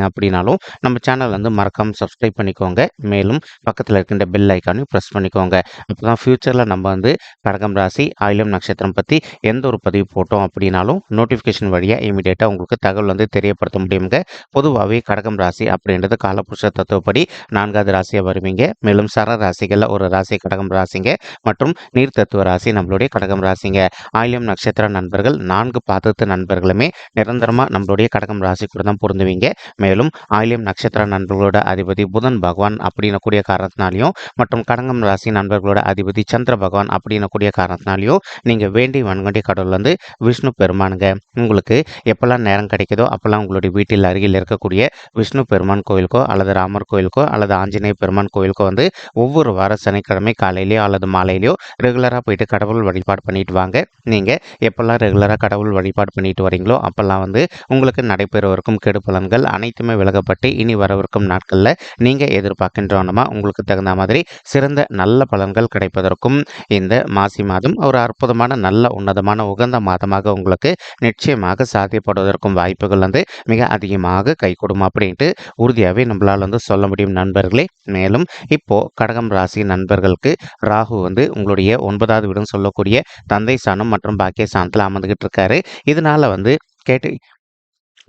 அப்படின்னாலும் நம்ம சேனல் வந்து மறக்காமல் சப்ஸ்கிரைப் பண்ணிக்கோங்க. மேலும் பக்கத்தில் இருக்கின்ற பெல் ஐக்கானையும் ப்ரெஸ் பண்ணிக்கோங்க. அப்போ தான் ஃப்யூச்சரில் நம்ம வந்து கடகம் ராசி ஆயிலம் நட்சத்திரம் பற்றி எந்த ஒரு பதிவு போட்டோம் அப்படின்னாலும் நோட்டிஃபிகேஷன் வழியாக இமீடியட்டாக உங்களுக்கு தகவல் வந்து தெரியப்படுத்த முடியுங்க. பொதுவாகவே கடகம் ராசி அப்படின்றது காலபுருஷ தத்துவப்படி நான்காவது ராசியாக வருவீங்க. மேலும் சர ராசிகளில் ஒரு ராசி கடகம் ராசிங்க. மற்றும் நீர் தத்துவ ராசி நம்மளுடைய கடகம் ராசிங்க. ஆயிலம் நட்சத்திர நண்பர்கள் நான்கு பாதத்து நண்பர்களுமே நிரந்தரமாக நம்மளுடைய கடகம் ராசி கூட தான் பொருந்துவீங்க. மேலும் ஆயிலியம் நட்சத்திர நண்பர்களோட அதிபதி புதன் பகவான் அப்படின்னக்கூடிய காரணத்தினாலையும் மற்றும் கடங்கம் ராசி நண்பர்களோட அதிபதி சந்திர பகவான் அப்படின்னக்கூடிய காரணத்தினாலையும் நீங்கள் வேண்டி வன்கொண்டி கடவுள் வந்து விஷ்ணு பெருமானுங்க. உங்களுக்கு எப்போல்லாம் நேரம் கிடைக்குதோ அப்போல்லாம் உங்களுடைய வீட்டில் அருகில் இருக்கக்கூடிய விஷ்ணு பெருமான் கோயிலுக்கோ அல்லது ராமர் கோயிலுக்கோ அல்லது ஆஞ்சநேய பெருமான் கோயிலுக்கோ வந்து ஒவ்வொரு வார சனிக்கிழமை காலையிலையோ அல்லது மாலையிலையோ ரெகுலராக போயிட்டு கடவுள் வழிபாடு பண்ணிட்டு வாங்க. நீங்கள் எப்போல்லாம் ரெகுலராக கடவுள் வழிபாடு பண்ணிட்டு வரீங்களோ அப்போல்லாம் வந்து உங்களுக்கு நடைபெறவிருக்கும் கெடு பலன்கள் அனைத்துமே விலகப்பட்டு இனி வரவிருக்கும் நாட்களில் நீங்கள் எதிர்பார்க்கின்றோனமா உங்களுக்கு தகுந்த மாதிரி சிறந்த நல்ல பலன்கள் கிடைப்பதற்கும் இந்த மாசி மாதம் ஒரு அற்புதமான நல்ல உன்னதமான உகந்த மாதமாக உங்களுக்கு நிச்சயமாக சாத்தியப்படுவதற்கும் வாய்ப்புகள் வந்து மிக அதிகமாக கைகூடும் அப்படின்ட்டு உறுதியாகவே நம்மளால் வந்து சொல்ல முடியும் நண்பர்களே. மேலும் இப்போது கடகம் ராசி நண்பர்களுக்கு ராகு வந்து உங்களுடைய ஒன்பதாவது வீடுன்னு சொல்லக்கூடிய தந்தை சாணம் மற்றும் பாக்கிய சாணத்தில் அமர்ந்துகிட்டு இருக்காரு. இதனால வந்து கேட்டு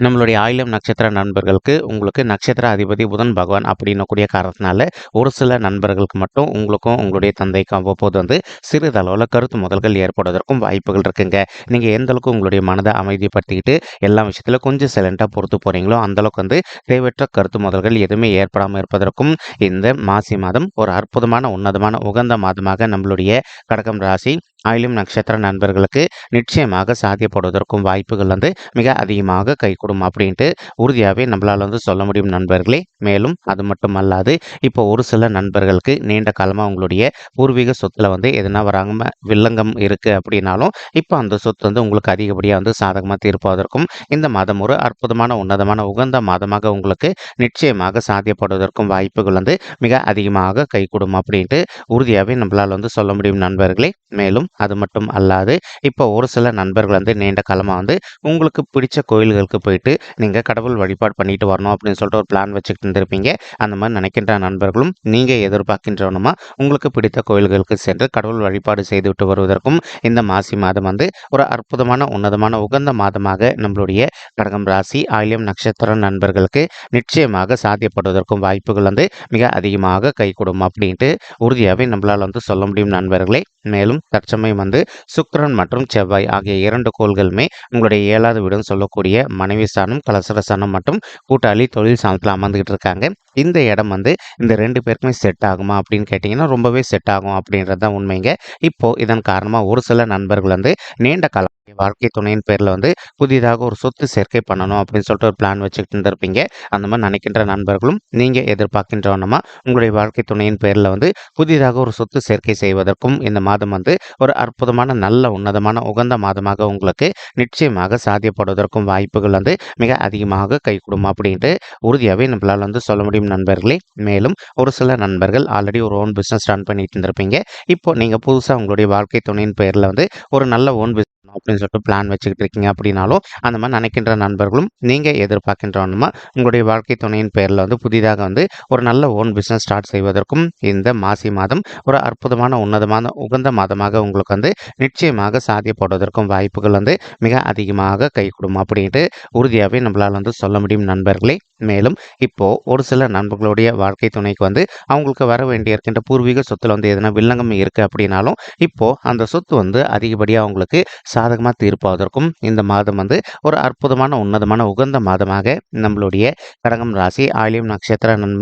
நம்மளுடைய ஆயிலம் நட்சத்திர நண்பர்களுக்கு உங்களுக்கு நட்சத்திர அதிபதி புதன் பகவான் அப்படின்னக்கூடிய காரணத்தினால ஒரு சில நண்பர்களுக்கு மட்டும் உங்களுக்கும் உங்களுடைய தந்தைக்கும் அவ்வப்போது வந்து சிறிதளவில் கருத்து முதல்கள் ஏற்படுவதற்கும் வாய்ப்புகள் இருக்குங்க. நீங்கள் எந்த அளவுக்கு உங்களுடைய மனதை அமைதிப்படுத்திக்கிட்டு எல்லா விஷயத்தில் கொஞ்சம் சைலண்ட்டாக பொறுத்து போகிறீங்களோ அந்தளவுக்கு வந்து தேவையற்ற கருத்து முதல்கள் எதுவுமே ஏற்படாமல் இருப்பதற்கும் இந்த மாசி மாதம் ஒரு அற்புதமான உன்னதமான உகந்த மாதமாக நம்மளுடைய கடகம் ராசி ஆயிலும் நட்சத்திர நண்பர்களுக்கு நிச்சயமாக சாத்தியப்படுவதற்கும் வாய்ப்புகள் வந்து மிக அதிகமாக கைகூடும் அப்படின்ட்டு உறுதியாகவே நம்மளால் வந்து சொல்ல முடியும் நண்பர்களே. மேலும் அது மட்டும் அல்லாது இப்போ ஒரு சில நண்பர்களுக்கு நீண்ட காலமாக உங்களுடைய பூர்வீக சொத்தில் வந்து எதுனா வராங்க வில்லங்கம் இருக்குது அப்படின்னாலும் இப்போ அந்த சொத்து வந்து உங்களுக்கு அதிகப்படியாக வந்து சாதகமாக தீர்ப்பதற்கும் இந்த மாதம் ஒரு அற்புதமான உன்னதமான உகந்த மாதமாக உங்களுக்கு நிச்சயமாக சாத்தியப்படுவதற்கும் வாய்ப்புகள் வந்து மிக அதிகமாக கைகூடும் அப்படின்ட்டு உறுதியாகவே நம்மளால் வந்து சொல்ல முடியும் நண்பர்களே. மேலும் அது மட்டும் அல்லாது இப்போ ஒரு சில நண்பர்கள் வந்து நீண்ட காலமாக வந்து உங்களுக்கு பிடிச்ச கோயில்களுக்கு போயிட்டு நீங்கள் கடவுள் வழிபாடு பண்ணிட்டு வரணும் அப்படின்னு சொல்லிட்டு ஒரு பிளான் வச்சுக்கிட்டு இருந்திருப்பீங்க. அந்த மாதிரி நினைக்கின்ற நண்பர்களும் நீங்கள் எதிர்பார்க்கின்றவனுமா உங்களுக்கு பிடித்த கோயில்களுக்கு சென்று கடவுள் வழிபாடு செய்துவிட்டு வருவதற்கும் இந்த மாசி மாதம் வந்து ஒரு அற்புதமான உன்னதமான உகந்த மாதமாக நம்மளுடைய கடகம் ராசி ஆயிலியம் நட்சத்திர நண்பர்களுக்கு நிச்சயமாக சாத்தியப்படுவதற்கும் வாய்ப்புகள் வந்து மிக அதிகமாக கைகூடும் அப்படின்ட்டு உறுதியாகவே நம்மளால் வந்து சொல்ல முடியும் நண்பர்களே. மேலும் தற்சமயம் வந்து சுக்கரன் மற்றும் செவ்வாய் ஆகிய இரண்டு கோள்களுமே உங்களுடைய ஏழாவது வீடுன்னு சொல்லக்கூடிய மனைவி ஸ்தானம் கலசர ஸ்தானம் மற்றும் கூட்டாளி தொழில் ஸ்தானத்தில் அமர்ந்துகிட்டு இருக்காங்க. இந்த இடம் வந்து இந்த ரெண்டு பேருக்குமே செட் ஆகுமா அப்படின்னு கேட்டிங்கன்னா ரொம்பவே செட் ஆகும் அப்படின்றது தான் உண்மைங்க. இப்போது இதன் காரணமாக ஒரு சில நண்பர்கள் வந்து நீண்ட காலம் வாழ்க்கை துணையின் பேரில் வந்து புதிதாக ஒரு சொத்து சேர்க்கை பண்ணணும் அப்படின்னு சொல்லிட்டு ஒரு பிளான் வச்சுக்கிட்டு இருந்திருப்பீங்க. அந்த மாதிரி நினைக்கின்ற நண்பர்களும் நீங்கள் எதிர்பார்க்கின்றவனமா உங்களுடைய வாழ்க்கை துணையின் பேரில் வந்து புதிதாக ஒரு சொத்து சேர்க்கை செய்வதற்கும் இந்த மாதம் வந்து ஒரு அற்புதமான நல்ல உன்னதமான உகந்த மாதமாக உங்களுக்கு நிச்சயமாக சாத்தியப்படுவதற்கும் வாய்ப்புகள் வந்து மிக அதிகமாக கைகூடும் அப்படின்ட்டு உறுதியாகவே நம்மளால் வந்து சொல்ல முடியும் நண்பர்களே. மேலும் ஒரு சில நண்பர்கள் ஆல்ரெடி ஒரு ஓன் பிஸ்னஸ் ரன் பண்ணிட்டு இருந்திருப்பீங்க. இப்போ நீங்கள் புதுசாக உங்களுடைய வாழ்க்கை துணையின் பேரில் வந்து ஒரு நல்ல ஓன் பிஸ்னஸ் அப்படின்னு சொல்லிட்டு பிளான் வச்சுக்கிட்டு இருக்கீங்க அப்படின்னாலும் அந்த மாதிரி நினைக்கின்ற நண்பர்களும் நீங்கள் எதிர்பார்க்கின்றவனுமா உங்களுடைய வாழ்க்கை துணையின் பேரில் வந்து புதிதாக வந்து ஒரு நல்ல ஓன் பிஸ்னஸ் ஸ்டார்ட் செய்வதற்கும் இந்த மாசி மாதம் ஒரு அற்புதமான உன்னதமான உகந்த மாதமாக உங்களுக்கு வந்து நிச்சயமாக சாத்தியப்படுவதற்கும் வாய்ப்புகள் வந்து மிக அதிகமாக கைகூடும் அப்படின்ட்டு உறுதியாகவே நம்மளால் வந்து சொல்ல முடியும் நண்பர்களே. மேலும் இப்போது ஒரு சில நண்பர்களுடைய வாழ்க்கை துணைக்கு வந்து அவங்களுக்கு வர வேண்டிய இருக்கின்ற பூர்வீக சொத்தில் வந்து எதனா வில்லங்கம் இருக்குது அப்படின்னாலும் இப்போது அந்த சொத்து வந்து அதிகப்படியாக அவங்களுக்கு சாதகமாக தீர்ப்பாவதற்கும் இந்த மாதம் வந்து ஒரு அற்புதமான உன்னதமான உகந்த மாதமாக நம்மளுடைய கடகம் ராசி ஆயிலியம் நட்சத்திர நன்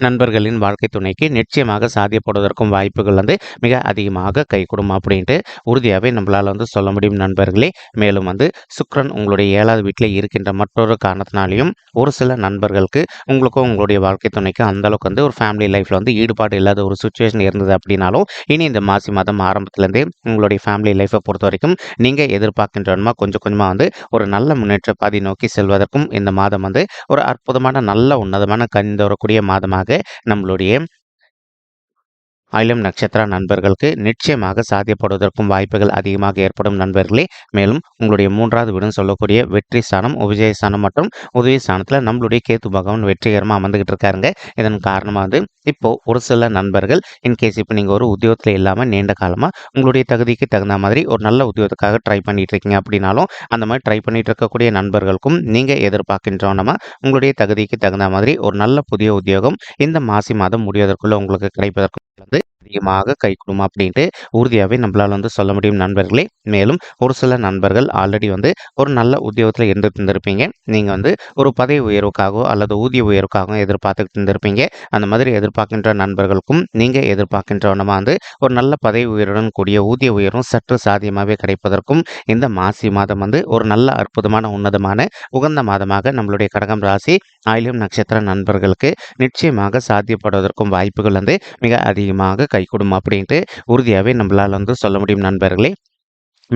நண்பர்களின் வாழ்க்கை துணைக்கு நிச்சயமாக சாத்தியப்படுவதற்கும் வாய்ப்புகள் வந்து மிக அதிகமாக கைகூடும் அப்படின்ட்டு உறுதியாகவே நம்மளால் வந்து சொல்ல முடியும் நண்பர்களே. மேலும் வந்து சுக்ரன் உங்களுடைய ஏழாவது வீட்டில் இருக்கின்ற மற்றொரு காரணத்தினாலையும் ஒரு சில நண்பர்களுக்கு உங்களுக்கும் உங்களுடைய வாழ்க்கை துணைக்கும் அந்தளவுக்கு வந்து ஒரு ஃபேமிலி லைஃப்பில் வந்து ஈடுபாடு இல்லாத ஒரு சுச்சுவேஷன் இருந்தது அப்படின்னாலும் இனி இந்த மாசி மாதம் ஆரம்பத்துலேருந்தே உங்களுடைய ஃபேமிலி லைஃப்பை பொறுத்த வரைக்கும் நீங்கள் எதிர்பார்க்கின்றமா கொஞ்சம் கொஞ்சமாக வந்து ஒரு நல்ல முன்னேற்ற பாதி நோக்கி செல்வதற்கும் இந்த மாதம் வந்து ஒரு அற்புதமான நல்ல உன்னதமான கணிந்து வரக்கூடிய மாதமாக நம்மளுடைய ஆயிலும் நட்சத்திர நண்பர்களுக்கு நிச்சயமாக சாத்தியப்படுவதற்கும் வாய்ப்புகள் அதிகமாக ஏற்படும் நண்பர்களே. மேலும் உங்களுடைய மூன்றாவது வீடுன்னு சொல்லக்கூடிய வெற்றி ஸ்தானம் உபஜய ஸ்தானம் மற்றும் உதவி ஸ்தானத்தில் நம்மளுடைய கேத்து பகவான் வெற்றிகரமாக அமர்ந்துகிட்டு இருக்காருங்க. இதன் காரணமாக வந்து இப்போ ஒரு சில நண்பர்கள் இன்கேஸ் இப்போ நீங்கள் ஒரு உத்தியோகத்தில் இல்லாமல் நீண்ட காலமாக உங்களுடைய தகுதிக்கு தகுந்த மாதிரி ஒரு நல்ல உத்தியோகத்துக்காக ட்ரை பண்ணிட்டு இருக்கீங்க அப்படின்னாலும் அந்த மாதிரி ட்ரை பண்ணிட்டு இருக்கக்கூடிய நண்பர்களுக்கும் நீங்கள் எதிர்பார்க்கின்றோன்னா உங்களுடைய தகுதிக்கு தகுந்த மாதிரி ஒரு நல்ல புதிய உத்தியோகம் இந்த மாசி மாதம் முடிவதற்குள்ள உங்களுக்கு கிடைப்பதற்கு வந்து அதிகமாக கை அப்படின்ட்டு உறுதியாகவே நம்மளால் வந்து சொல்ல முடியும் நண்பர்களே. மேலும் ஒரு சில நண்பர்கள் ஆல்ரெடி வந்து ஒரு நல்ல உத்தியோகத்தில் இருந்துட்டு இருந்திருப்பீங்க. நீங்கள் வந்து ஒரு பதவி உயர்வுக்காகவோ அல்லது ஊதிய உயர்வுக்காகவும் எதிர்பார்த்துக்கிட்டு இருந்திருப்பீங்க. அந்த மாதிரி எதிர்பார்க்கின்ற நண்பர்களுக்கும் நீங்கள் எதிர்பார்க்கின்றவனமாக வந்து ஒரு நல்ல பதவி உயருடன் கூடிய ஊதிய உயர்வும் சற்று சாத்தியமாகவே கிடைப்பதற்கும் இந்த மாசி மாதம் வந்து ஒரு நல்ல அற்புதமான உன்னதமான உகந்த மாதமாக நம்மளுடைய கடகம் ராசி ஆயிலும் நட்சத்திர நண்பர்களுக்கு நிச்சயமாக சாத்தியப்படுவதற்கும் வாய்ப்புகள் வந்து மிக அதிகமாக கைகூடும் அப்படின்ட்டு உறுதியாகவே நம்மளால் வந்து சொல்ல முடியும் நண்பர்களே.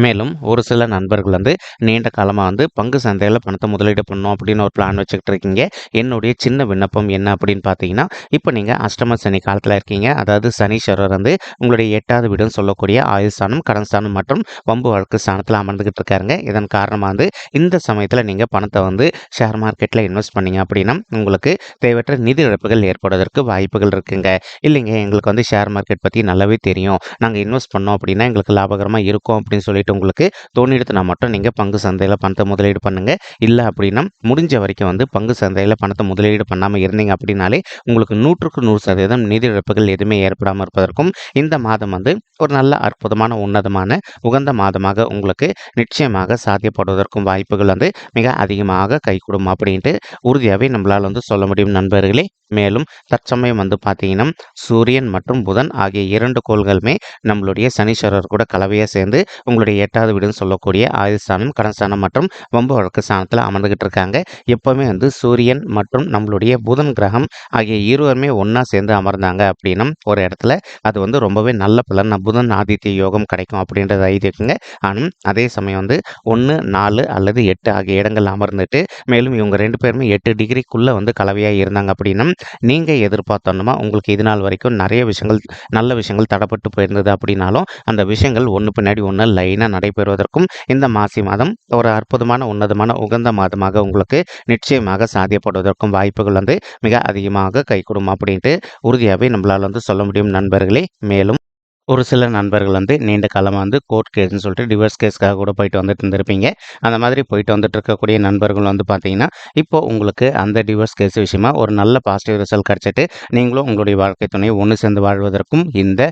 மேலும் ஒரு சில நண்பர்கள் வந்து நீண்ட காலமாக வந்து பங்கு சந்தையில் பணத்தை முதலீடு பண்ணணும் அப்படின்னு ஒரு பிளான் வச்சுக்கிட்டு இருக்கீங்க. என்னுடைய சின்ன விண்ணப்பம் என்ன அப்படின்னு பார்த்தீங்கன்னா இப்போ நீங்கள் அஷ்டம சனி காலத்தில் இருக்கீங்க. அதாவது சனீஸ்வரர் வந்து உங்களுடைய எட்டாவது வீடுன்னு சொல்லக்கூடிய ஆயுள் ஸ்தானம் கடன் ஸ்தானம் மற்றும் வம்பு வழக்கு ஸ்தானத்தில் அமர்ந்துக்கிட்டு இருக்காருங்க. இதன் காரணமாக வந்து இந்த சமயத்தில் நீங்கள் பணத்தை வந்து ஷேர் மார்க்கெட்டில் இன்வெஸ்ட் பண்ணீங்க அப்படின்னா உங்களுக்கு தேவையற்ற நிதி இழப்புகள் ஏற்படுவதற்கு வாய்ப்புகள் இருக்குங்க. இல்லைங்க எங்களுக்கு வந்து ஷேர் மார்க்கெட் பற்றி நல்லாவே தெரியும். நாங்கள் இன்வெஸ்ட் பண்ணோம் அப்படின்னா எங்களுக்கு லாபகரமாக இருக்கும் அப்படின்னு சொல்லி சொல்லிட்டு உங்களுக்கு தோணிடுத்துனா மட்டும் நீங்கள் பங்கு சந்தையில் பணத்தை முதலீடு பண்ணுங்கள் இல்லை அப்படின்னா முடிஞ்ச வரைக்கும் வந்து பங்கு சந்தையில் பணத்தை முதலீடு பண்ணாமல் இருந்தீங்க அப்படின்னாலே உங்களுக்கு நூற்றுக்கு நூறு சதவீதம் நிதி இழப்புகள் எதுவுமே ஏற்படாமல் இருப்பதற்கும் இந்த மாதம் வந்து ஒரு நல்ல அற்புதமான உன்னதமான உகந்த மாதமாக உங்களுக்கு நிச்சயமாக சாத்தியப்படுவதற்கும் வாய்ப்புகள் வந்து மிக அதிகமாக கைகூடும் அப்படின்ட்டு உறுதியாகவே நம்மளால் வந்து சொல்ல முடியும் நண்பர்களே. மேலும் தற்சமயம் வந்து பார்த்தீங்கன்னா சூரியன் மற்றும் புதன் ஆகிய இரண்டு கோள்களுமே நம்மளுடைய சனீஸ்வரர் கூட கலவையாக சேர்ந்து உங்களுடைய எட்டாவது வீடுன்னு சொல்லக்கூடிய ஆயுள் ஸ்தானம் கடன் ஸ்தானம் மற்றும் வம்பு வழக்கு ஸ்தானத்தில் அமர்ந்துகிட்டு இருக்காங்க எப்போவுமே வந்து சூரியன் மற்றும் நம்மளுடைய புதன் கிரகம் ஆகிய இருவருமே ஒன்றா சேர்ந்து அமர்ந்தாங்க அப்படின்னா ஒரு இடத்துல அது வந்து ரொம்பவே நல்ல பலன். புதன் ஆதித்ய யோகம் கிடைக்கும் அப்படின்றது ஐதீகங்க. ஆனால் அதே சமயம் வந்து ஒன்று நாலு அல்லது எட்டு ஆகிய இடங்கள் அமர்ந்துட்டு மேலும் இவங்க ரெண்டு பேருமே எட்டு டிகிரிக்குள்ளே வந்து கலவையாக இருந்தாங்க அப்படின்னா நீங்கள் எதிர்பார்த்தோன்னா உங்களுக்கு இது நாள் வரைக்கும் நிறைய விஷயங்கள் நல்ல விஷயங்கள் தடப்பட்டு போயிருந்தது அப்படின்னாலும் அந்த விஷயங்கள் ஒன்று பின்னாடி ஒன்று லைன் லைனாக நடைபெறுவதற்கும் இந்த மாசி மாதம் ஒரு அற்புதமான உன்னதமான உகந்த மாதமாக உங்களுக்கு நிச்சயமாக சாத்தியப்படுவதற்கும் வாய்ப்புகள் வந்து மிக அதிகமாக கைகூடும் அப்படின்ட்டு உறுதியாகவே நம்மளால் வந்து சொல்ல முடியும் நண்பர்களே. மேலும் ஒரு சில நண்பர்கள் வந்து நீண்ட காலமாக வந்து கோர்ட் கேஸ்னு சொல்லிட்டு டிவர்ஸ் கேஸ்க்காக கூட போயிட்டு வந்துட்டு இருந்திருப்பீங்க. அந்த மாதிரி போயிட்டு வந்துட்டு இருக்கக்கூடிய நண்பர்கள் வந்து பார்த்தீங்கன்னா இப்போ உங்களுக்கு அந்த டிவர்ஸ் கேஸ் விஷயமா ஒரு நல்ல பாசிட்டிவ் ரிசல்ட் கிடச்சிட்டு நீங்களும் உங்களுடைய வாழ்க்கை துணையை ஒன்று சேர்ந்து வாழ்வதற்கும் இந்த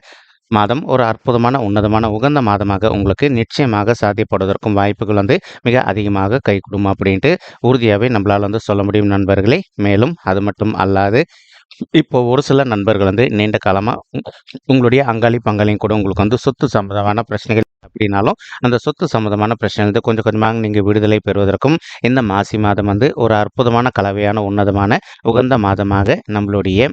மாதம் ஒரு அற்புதமான உன்னதமான உகந்த மாதமாக உங்களுக்கு நிச்சயமாக சாத்தியப்படுவதற்கும் வாய்ப்புகள் வந்து மிக அதிகமாக கைகூடும் அப்படின்ட்டு உறுதியாகவே நம்மளால் வந்து சொல்ல முடியும் நண்பர்களே. மேலும் அது மட்டும் அல்லாது இப்போ ஒரு சில நண்பர்கள் வந்து நீண்ட காலமாக உங்களுடைய அங்காளி பங்காளியும் கூட உங்களுக்கு வந்து சொத்து சம்பந்தமான பிரச்சனைகள் அப்படின்னாலும் அந்த சொத்து சம்பந்தமான பிரச்சனை கொஞ்சம் கொஞ்சமாக நீங்கள் விடுதலை பெறுவதற்கும் இந்த மாசி மாதம் வந்து ஒரு அற்புதமான கலவையான உன்னதமான உகந்த மாதமாக நம்மளுடைய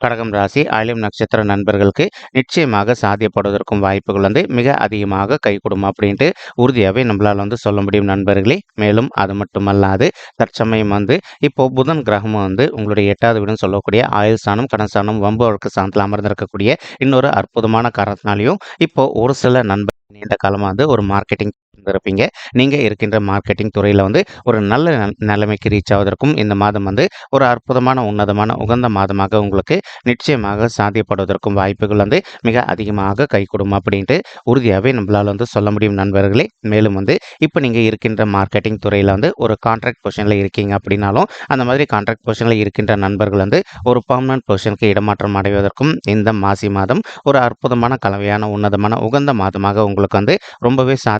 கடகம் ராசி ஆயிலம் நட்சத்திர நண்பர்களுக்கு நிச்சயமாக சாத்தியப்படுவதற்கும் வாய்ப்புகள் வந்து மிக அதிகமாக கைகூடும் அப்படின்ட்டு உறுதியாகவே நம்மளால் வந்து சொல்ல முடியும் நண்பர்களே. மேலும் அது மட்டுமல்லாது தற்சமயம் வந்து இப்போ புதன் கிரகமும் வந்து உங்களுடைய எட்டாவது வீடுன்னு சொல்லக்கூடிய ஆயுள் ஸ்தானம் கடன் ஸ்தானம் வம்பு வழக்கு ஸ்தானத்தில் அமர்ந்திருக்கக்கூடிய இன்னொரு அற்புதமான காரணத்தினாலையும் இப்போ ஒரு சில நண்பர் நீண்ட காலமாக வந்து ஒரு மார்க்கெட்டிங் இருப்பீங்க நீங்கள் இருக்கின்ற மார்க்கெட்டிங் துறையில் வந்து ஒரு நல்ல நிலைமைக்கு ரீச் ஆவதற்கும் இந்த மாதம் வந்து ஒரு அற்புதமான உன்னதமான உகந்த மாதமாக உங்களுக்கு நிச்சயமாக சாத்தியப்படுவதற்கும் வாய்ப்புகள் வந்து மிக அதிகமாக கை கொடுக்கும் அப்படின்ட்டு உறுதியாகவே நம்மளால் வந்து சொல்ல முடியும் நண்பர்களே. மேலும் வந்து இப்போ நீங்கள் இருக்கின்ற மார்க்கெட்டிங் துறையில் வந்து ஒரு கான்ட்ராக்ட் பொசிஷனில் இருக்கீங்க அப்படின்னாலும் அந்த மாதிரி கான்ட்ராக்ட் பொசிஷனில் இருக்கின்ற நண்பர்கள் வந்து ஒரு பர்மனன்ட் பொசிஷனுக்கு இடமாற்றம் அடைவதற்கும் இந்த மாசி மாதம் ஒரு அற்புதமான கலவையான உன்னதமான உகந்த மாதமாக உங்களுக்கு வந்து ரொம்பவே சா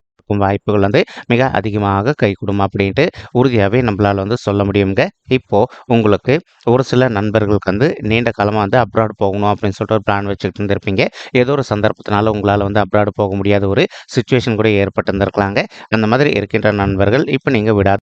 வாய்ப்புகள் வந்து மிக அதிகமாக கைகூடும் அப்படின்ட்டு உறுதியாகவே நம்மளால் வந்து சொல்ல முடியுங்க இப்போது உங்களுக்கு ஒரு சில நண்பர்களுக்கு வந்து நீண்ட காலமாக வந்து அப்ராட் போகணும் அப்படின்னு சொல்லிட்டு ஒரு பிளான் வச்சுக்கிட்டு இருந்திருப்பீங்க. ஏதோ ஒரு சந்தர்ப்பத்தினால உங்களால் வந்து அப்ராட் போக முடியாத ஒரு சுச்சுவேஷன் கூட ஏற்பட்டு இருந்திருக்கலாங்க அந்த மாதிரி இருக்கின்ற நண்பர்கள் இப்போ நீங்கள் விடாது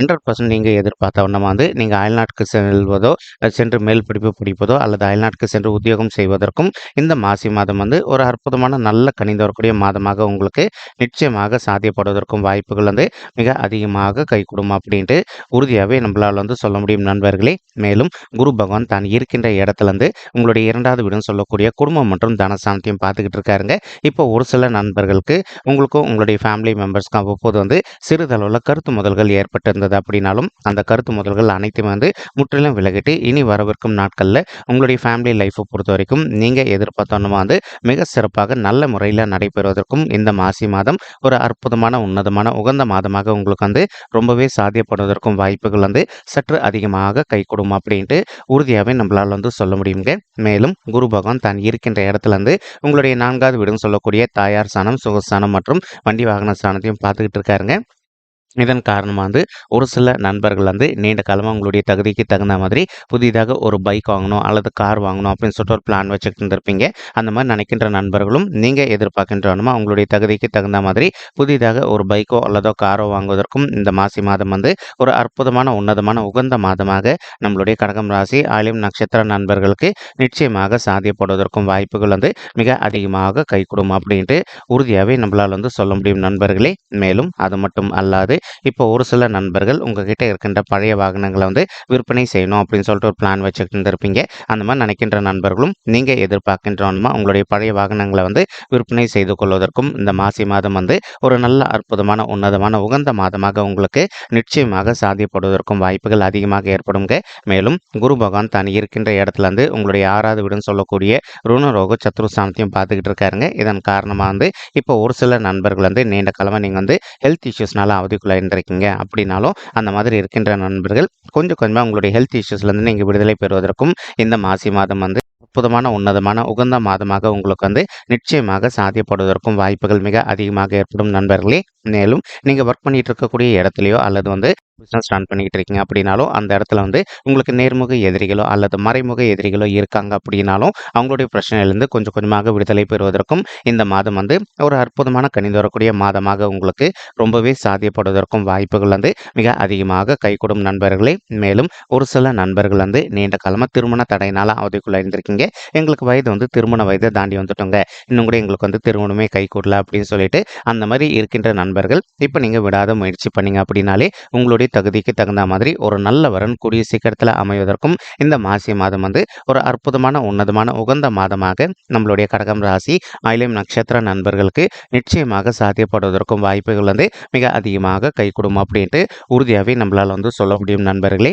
ஹண்ட்ரட் பர்சன்ட் நீங்கள் எதிர்பார்த்த வண்ணமாக வந்து நீங்கள் அயல்நாட்டுக்கு செல்வதோ சென்று மேல் படிப்பு படிப்பதோ அல்லது அயல்நாட்டுக்கு சென்று உத்தியோகம் செய்வதற்கும் இந்த மாசி மாதம் வந்து ஒரு அற்புதமான நல்ல கணிந்து வரக்கூடிய மாதமாக உங்களுக்கு நிச்சயமாக சாத்தியப்படுவதற்கும் வாய்ப்புகள் வந்து மிக அதிகமாக கைகூடும் அப்படின்ட்டு உறுதியாகவே நம்மளால் வந்து சொல்ல முடியும் நண்பர்களே. மேலும் குரு பகவான் தான் இருக்கின்ற இடத்துல இருந்து உங்களுடைய இரண்டாவது வீடுன்னு சொல்லக்கூடிய குடும்பம் மற்றும் தனஸ்தானத்தையும் பார்த்துக்கிட்டு இருக்காருங்க. இப்போ ஒரு சில நண்பர்களுக்கு உங்களுக்கும் உங்களுடைய ஃபேமிலி மெம்பர்ஸ்க்கும் அவ்வப்போது வந்து சிறிதளவில் கருத்து முதல்கள் ஏற்பட்டிருந்தது. அப்படின்னாலும் அந்த கருத்து முதல்கள் அனைத்துமே வந்து முற்றிலும் விலகிட்டு இனி வரவிருக்கும் நாட்களில் உங்களுடைய ஃபேமிலி லைஃப்பை பொறுத்த வரைக்கும் நீங்கள் எதிர்பார்த்தோன்னு வந்து மிக சிறப்பாக நல்ல முறையில் நடைபெறுவதற்கும் இந்த மாசி மாதம் ஒரு அற்புதமான உன்னதமான உகந்த மாதமாக உங்களுக்கு வந்து ரொம்பவே சாத்தியப்படுவதற்கும் வாய்ப்புகள் வந்து சற்று அதிகமாக கைகூடும் அப்படின்ட்டு உறுதியாகவே நம்மளால் வந்து சொல்ல முடியுங்க. மேலும் குரு பகவான் தான் இருக்கின்ற இடத்துல இருந்து உங்களுடைய நான்காவது வீடுன்னு சொல்லக்கூடிய தாயார் ஸ்தானம் சுகஸ்தானம் மற்றும் வண்டி வாகன ஸ்தானத்தையும் பார்த்துக்கிட்டு இருக்காருங்க. இதன் காரணமாக வந்து ஒரு சில நண்பர்கள் வந்து நீண்ட காலமாக உங்களுடைய தகுதிக்கு தகுந்த மாதிரி புதிதாக ஒரு பைக் வாங்கணும் அல்லது கார் வாங்கணும் அப்படின்னு சொல்லிட்டு ஒரு பிளான் வச்சுக்கிட்டு இருந்திருப்பீங்க. அந்த மாதிரி நினைக்கின்ற நண்பர்களும் நீங்கள் எதிர்பார்க்கின்றவனுமா உங்களுடைய தகுதிக்கு தகுந்த மாதிரி புதிதாக ஒரு பைக்கோ அல்லதோ காரோ வாங்குவதற்கும் இந்த மாசி மாதம் வந்து ஒரு அற்புதமான உன்னதமான உகந்த மாதமாக நம்மளுடைய கடகம் ராசி ஆலிம் நட்சத்திர நண்பர்களுக்கு நிச்சயமாக சாதியப்படுவதற்கும் வாய்ப்புகள் வந்து மிக அதிகமாக கைகூடும் அப்படின்ட்டு உறுதியாகவே நம்மளால் வந்து சொல்ல முடியும் நண்பர்களே. மேலும் அது மட்டும் அல்லாது இப்போ ஒரு சில நண்பர்கள் உங்ககிட்ட இருக்கின்ற பழைய வாகனங்களை வந்து விற்பனை செய்யணும் அப்படின்னு சொல்லிட்டு ஒரு பிளான் வச்சுக்கிட்டு இருந்திருப்பீங்க. அந்த மாதிரி நினைக்கின்ற நண்பர்களும் நீங்கள் எதிர்பார்க்கின்றவனுமா உங்களுடைய பழைய வாகனங்களை வந்து விற்பனை செய்து கொள்வதற்கும் இந்த மாசி மாதம் வந்து ஒரு நல்ல அற்புதமான உன்னதமான உகந்த மாதமாக உங்களுக்கு நிச்சயமாக சாதியப்படுவதற்கும் வாய்ப்புகள் அதிகமாக ஏற்படுங்க மேலும் குரு பகவான் தான் இருக்கின்ற இடத்துல இருந்து உங்களுடைய ஆறாவது வீடுன்னு சொல்லக்கூடிய ருணரோக சத்ருஸ்தானத்தையும் பார்த்துக்கிட்டு இருக்காருங்க. இதன் காரணமாக வந்து இப்போ ஒரு சில நண்பர்கள் வந்து நீண்ட காலமாக நீங்கள் வந்து ஹெல்த் இஷ்யூஸ்னால அவதிக்குள்ள இருந்திருக்கீங்க அப்படின்னாலும் அந்த மாதிரி இருக்கின்ற நண்பர்கள் கொஞ்சம் கொஞ்சமாக உங்களுடைய ஹெல்த் இஷ்யூஸ்லேருந்து நீங்கள் விடுதலை பெறுவதற்கும் இந்த மாசி மாதம் வந்து அற்புதமான உன்னதமான உகந்த மாதமாக உங்களுக்கு வந்து நிச்சயமாக சாத்தியப்படுவதற்கும் வாய்ப்புகள் மிக அதிகமாக ஏற்படும் நண்பர்களே. மேலும் நீங்கள் ஒர்க் பண்ணிட்டு இருக்கக்கூடிய இடத்துலையோ அல்லது வந்து பிஸ்னஸ் ரன் பண்ணிக்கிட்டு இருக்கீங்க அப்படின்னாலும் அந்த இடத்துல வந்து உங்களுக்கு நேர்முக எதிரிகளோ அல்லது மறைமுக எதிரிகளோ இருக்காங்க அப்படின்னாலும் அவங்களுடைய பிரச்சனையிலேருந்து கொஞ்சம் கொஞ்சமாக விடுதலை பெறுவதற்கும் இந்த மாதம் வந்து ஒரு அற்புதமான கணிந்து வரக்கூடிய மாதமாக உங்களுக்கு ரொம்பவே சாத்தியப்படுவதற்கும் வாய்ப்புகள் வந்து மிக அதிகமாக கைகூடும் நண்பர்களே. மேலும் ஒரு சில நண்பர்கள் வந்து நீண்ட காலமாக திருமண தடையினால அவதிக்குள்ள இருந்திருக்கீங்க எங்களுக்கு வயது வந்து திருமண வயதை தாண்டி வந்துட்டோங்க. இன்னும் கூட எங்களுக்கு வந்து திருமணமே கை கூடல அப்படின்னு சொல்லிட்டு அந்த மாதிரி இருக்கின்ற நண்பர்கள் இப்போ நீங்கள் விடாத முயற்சி பண்ணீங்க அப்படின்னாலே உங்களுடைய தகுதிக்கு தகுந்த மாதிரி ஒரு நல்ல வரன் கூடிய சீக்கிரத்தில் அமைவதற்கும் இந்த மாசி மாதம் வந்து ஒரு அற்புதமான உன்னதமான உகந்த மாதமாக நம்மளுடைய கடகம் ராசி ஆயிலம் நட்சத்திர நண்பர்களுக்கு நிச்சயமாக சாத்தியப்படுவதற்கும் வாய்ப்புகள் வந்து மிக அதிகமாக கைகூடும் அப்படின்ட்டு உறுதியாகவே நம்மளால் வந்து சொல்ல முடியும் நண்பர்களே.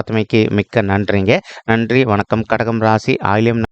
பார்த்தமைக்கு மிக்க நன்றிங்க. நன்றி வணக்கம். கடகம் ராசி ஆயிலியம்